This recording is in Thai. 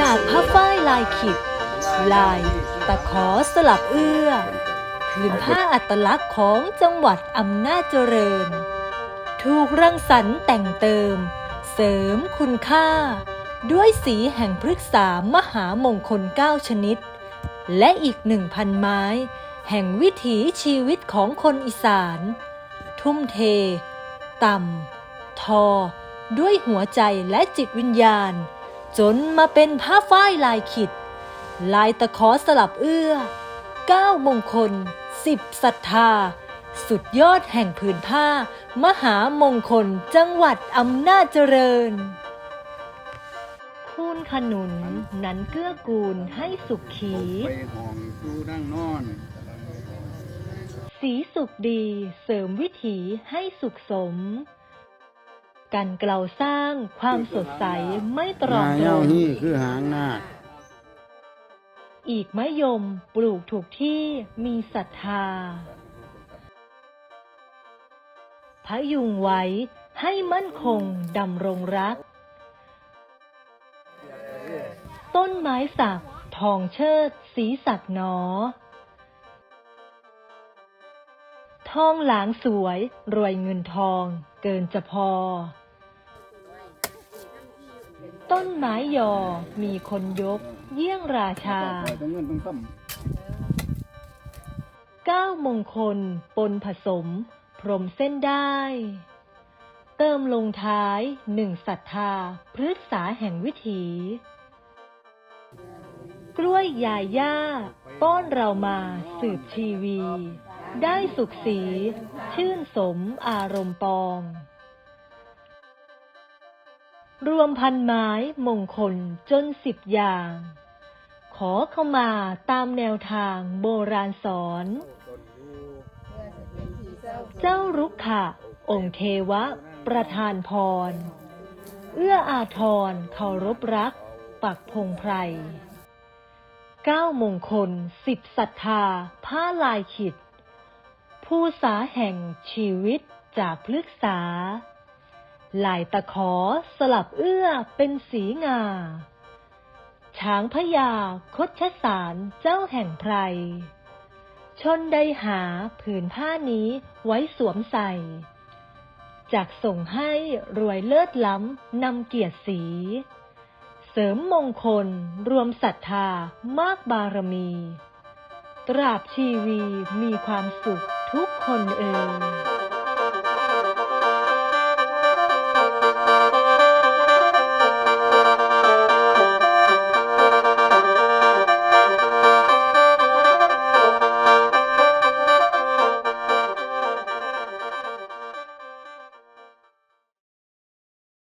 จากผ้าฝ้ายลายขิด ลายตะขอสลับเอื้อผืนผ้าอัตลักษณ์ของจังหวัดอำนาจเจริญ ถูกรังสรรค์แต่งเติม เสริมคุณค่า ด้วยสีแห่งพฤกษามหามงคลเก้าชนิด และอีกหนึ่งพันไม้ แห่งวิถีชีวิตของคนอีสาน ทุ่มเท ต่ำ ทอ ด้วยหัวใจและจิตวิญญาณ จนมาเป็นผ้าฝ้ายลายขิด ลายตะขอสลับเอื้อเก้ามงคลสิบศรัทธา สุดยอดแห่งผืนผ้า มหามงคลจังหวัดอำนาจเจริญคูณขนุนนั้นเกื้อกูลให้สุขขี ไปห้องดูนั่งนอน สีสุขดีเสริมวิถีให้สุขสม กันเกลาสร้างความสดใสไม่ตรอหางตรเย้างนี่คือหางนาคอีกมะยมปลูกถูกที่มีศรัทธาพยุงไว้ให้มั่นคงดำรงรัก ต้นไม้สักทองเชิดสีสักหนอ ทองหลางสวยรวยเงินทองเกินจะพอ ต้นไม้ยอ มีคนยก เยี่ยงราชา ต้องเงินต้องซ้เก้ามงคล ปนผสม พรมเส้นได้ เติมลงท้ายหนึ่งศรัทธา พฤกษาแห่งวิถี กล้วยยาย่า ป้อนเรามาสืบชีวี ได้สุขสี ชื่นสมอารมณ์ปอง รวมพันไม้มงคลจนสิบอย่าง ขอเข้ามาตามแนวทางโบราณสอน เจ้ารุกขะ องค์เทวะ ประธานพร เอื้ออาทรเคารพรัก ปักพงไพรเก้ามงคลสิบศรัทธา ผ้าลายขิด ผู้สาแห่งชีวิตจากพฤกษา ลายตะขอสลับเอื้อเป็นสีงา ช้างพญาคดชสารเจ้าแห่งไพร ชนได้หาผืนผ้านี้ไว้สวมใส่ จากส่งให้รวยเลิศล้ำนำเกียรติสี เสริมมงคลรวมศรัทธามากบารมี ตราบชีวีมีความสุขทุกคนเอ่ย